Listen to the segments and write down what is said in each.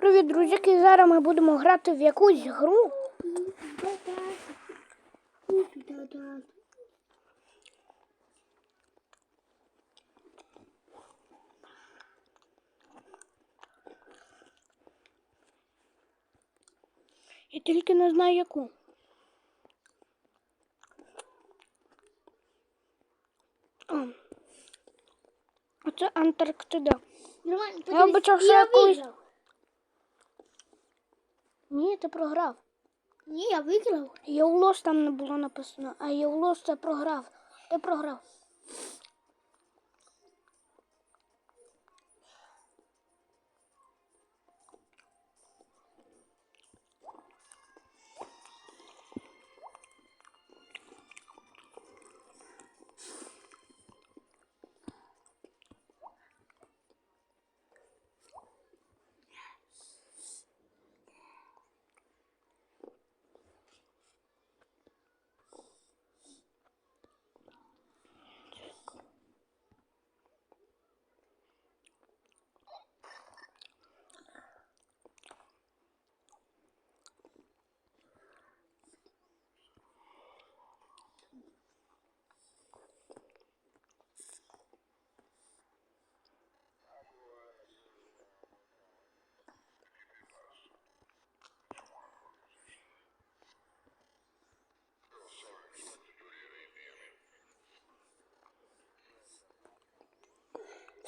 Привіт, друзяки! Зараз ми будемо грати в якусь гру. Я тільки не знаю яку. О. Оце Антарктида. Нормально, Я обичав, що я колись-. Ні, ти програв. Ні, я виграв. Євлос там не було написано, а Євлос це програв. Ти програв.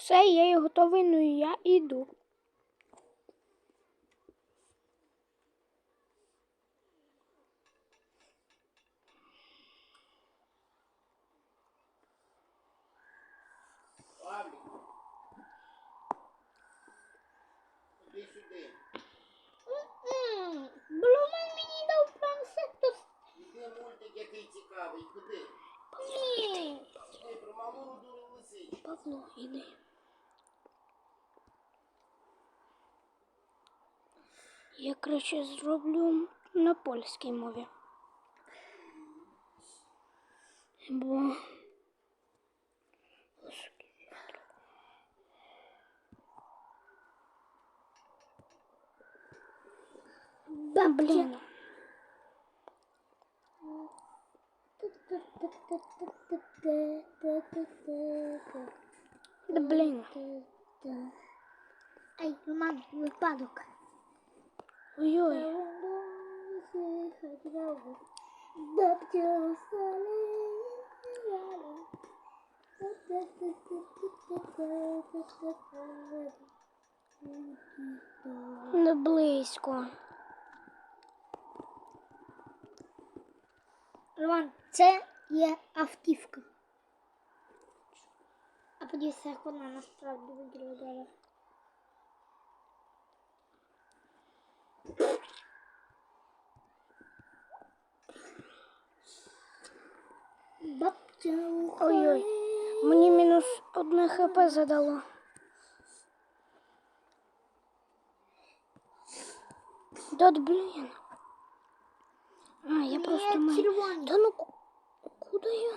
Все, я є готовий, ну і я. Павлік. Блуман мені дав планшет, Іди мультик, який цікавий. Куди? ні. Про малу руду лисичку. Павло, іди. Я краще зроблю на польській мові. Бо. Да, блін. Да, блін. Ай, Роман, випадок. Ой-ой. Не близько. Роман, це є автівка. А подивися, як вона насправді виглядає. Ой-ой. Мені мінус одне хп задало. Дот, блін. А, я просто маю. червоний. Та ну ку- куди я?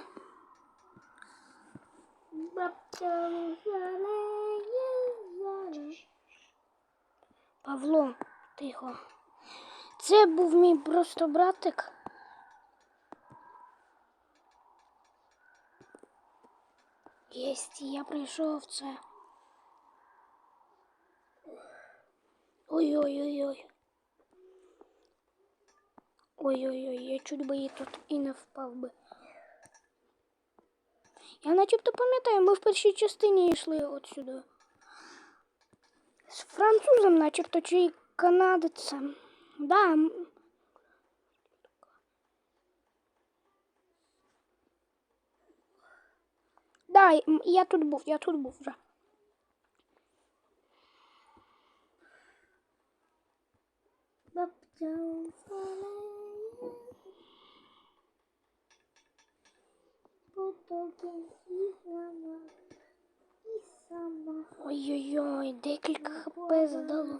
Бабця зелені. Павло, Тихо. Це був мій просто братик. Єсть, я прийшов це. Ой-ой-ой-ой. Ой-ой-ой, я чуть би і тут і не впав би. Я начебто пам'ятаю, ми в першій частині йшли от сюди. З французом, начебто, чи канадцем. Да. Да, я тут був, я тут був вже. Ой-ой-ой, декілька хп задало.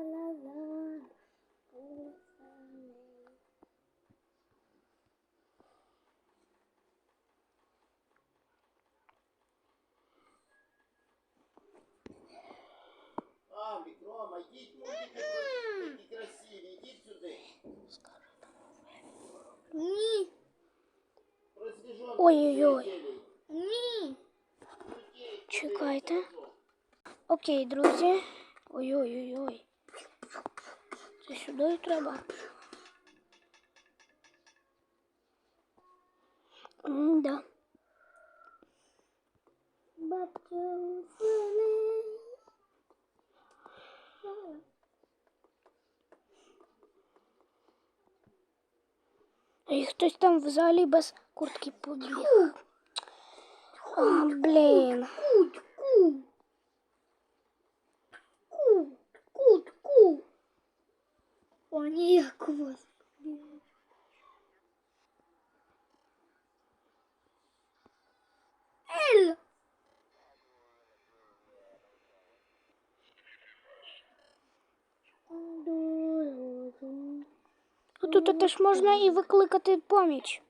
Ой-ой-ой. ні. Чекайте. Окей, друзі. Ой-ой-ой-ой. Це сюди треба. М-да. Бабка Уфане. І хтось там взагалі без куртки побіг. А, блін. Теж можна і викликати поміч.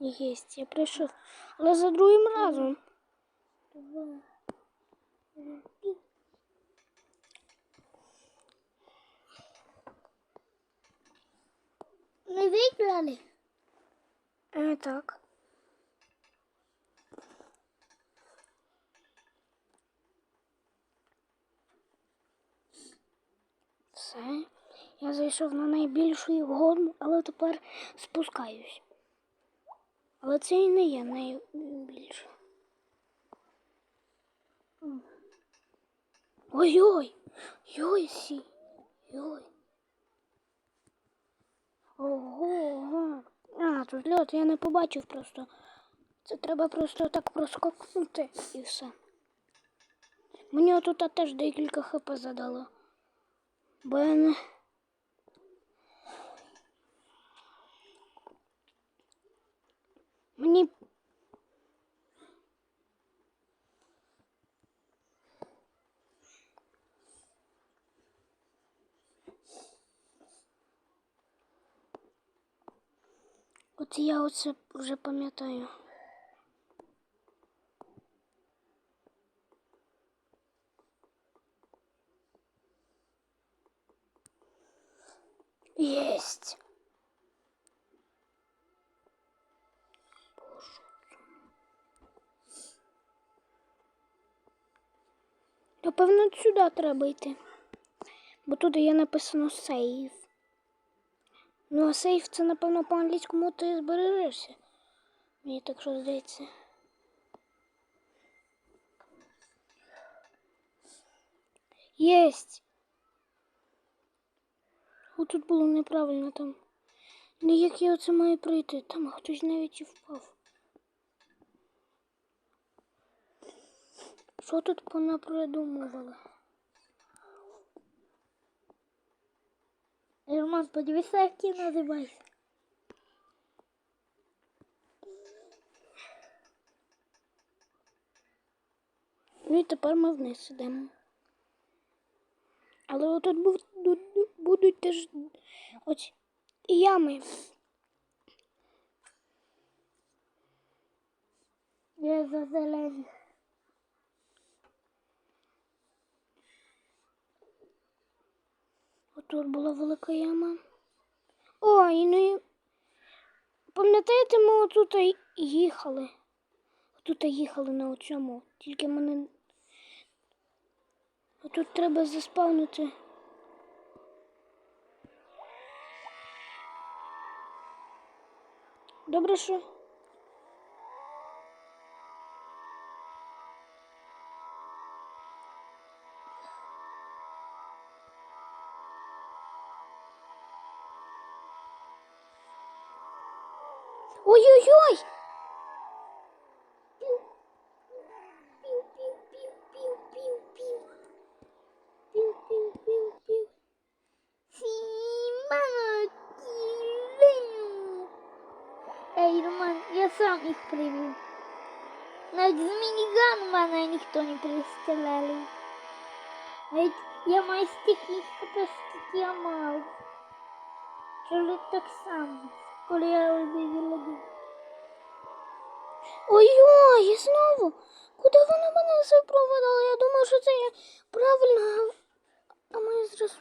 Єсть, я прийшов. Але за другим разом. Пиу. Мы выиграли? Е, так. Все. Я зайшов на найбільшу гору, але тепер спускаюсь. Але це і не є найбільше. Ой-ой! Йой! Ого! ого. А, тут льот, я не побачив просто. Це треба просто так проскокнути і все. Мені отут теж декілька хп задало. Бо я не. Мені. От я оце вже пам'ятаю. Єсть. Напевно, сюди треба йти. Бо тут є написано сейф. Ну, а сейф це, напевно, по-англійському ти збережешся. Мені так що здається. Єсть! О, тут було неправильно там. Ну як я оце маю пройти? Там хтось навіть і впав. Що тут понапридумували? Роман, подивися, як я називаюся. Ну і тепер ми вниз ідемо. Але отут будуть теж ось ями. Я за зелені. Отут була велика яма. О, і ну пам'ятаєте, ми отут їхали. Тут їхали на цьому. Тільки мене. Отут треба заспавнити. Добре, що. Ой-ой-ой! Пиу-пиу-пиу-пиу-пиу. Сімано кілин. Ей, Роман, я сам їх привів. Навіть з мініган у мене ніхто не пристрелив. Навіть я маю стільки їх хп, скільки я мав. Чоловік так само, коли я вибив Ой-ой, і знову. Куди вони мене запровадили? Я думаю, що це я правильно. А ми зразу.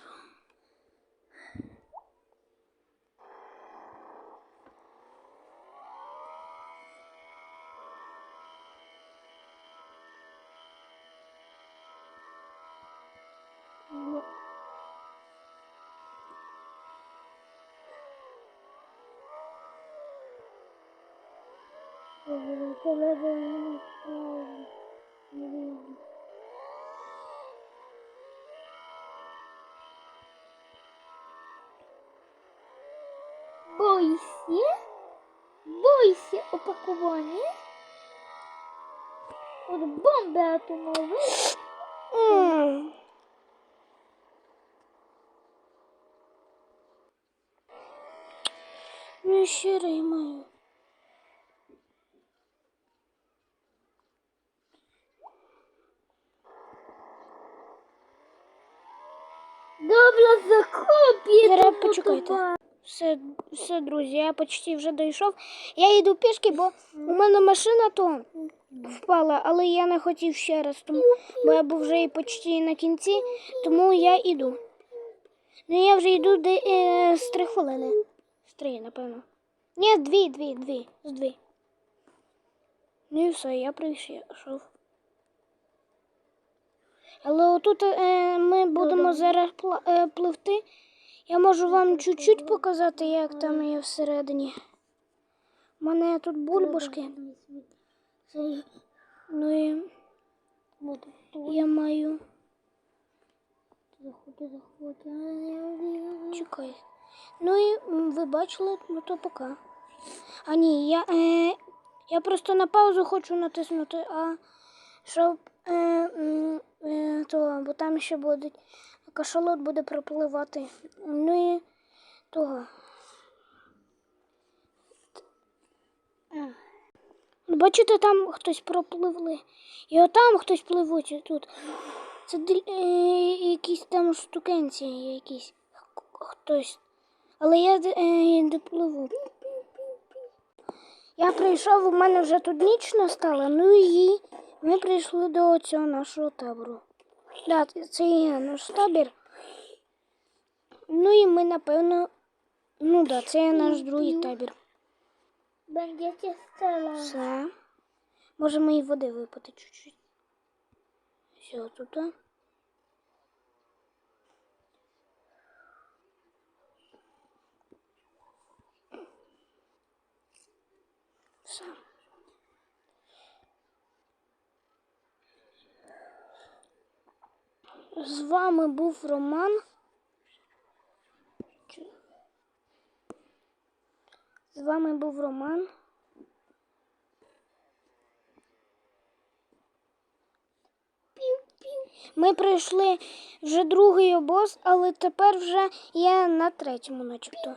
Бойся, бойся опакування. От бомби атомові. М. Ну, ще маю. Добре, закоп'є. Зараз почекайте. Все, все, друзі, я почти вже дійшов. Я йду пішки, бо у мене машина то впала, але я не хотів ще раз, тому, бо я був вже і почти на кінці, тому я йду. Ну я вже йду де, е, з три хвилини. З три, напевно. Ні, з дві, дві, дві, з дві. Ну і все, я прийшов. Але отут е, ми будемо зараз пла- е, пливти. Я можу вам чуть-чуть показати, як там є всередині. У мене тут бульбашки. Ну і я маю. Чекай. Ну і ви бачили, ну то пока. А ні, я, е, я просто на паузу хочу натиснути, а щоб е, е, то, бо там ще буде кашалот буде пропливати. Ну і того. Бачите, там хтось пропливли. І отам хтось пливуть тут. Це е, якісь там штукенці якісь. Хтось. Але я не пливу. Я прийшов, у мене вже тут ніч настала, ну і ми прийшли до цього нашого табору. Да, це є наш табір. Ну і ми, напевно. Ну да, це є наш другий табір. Бандите стала. Все. Можемо і води випити чуть-чуть. Все, тут. Все. З вами був Роман. З вами був Роман. Ми пройшли вже другий обоз, але тепер вже є на третьому, начебто.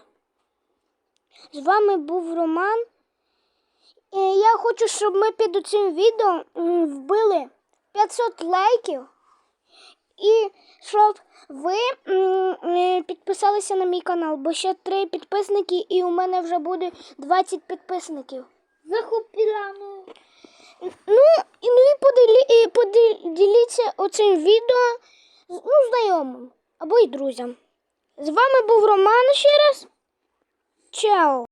З вами був Роман. І я хочу, щоб ми під цим відео вбили 500 лайків. І щоб ви підписалися на мій канал, бо ще три підписники, і у мене вже буде 20 підписників. Захопила, ну. Ну, і ну і поділі, поділіться оцим відео ну, знайомим або й друзям. З вами був Роман ще раз. Чао!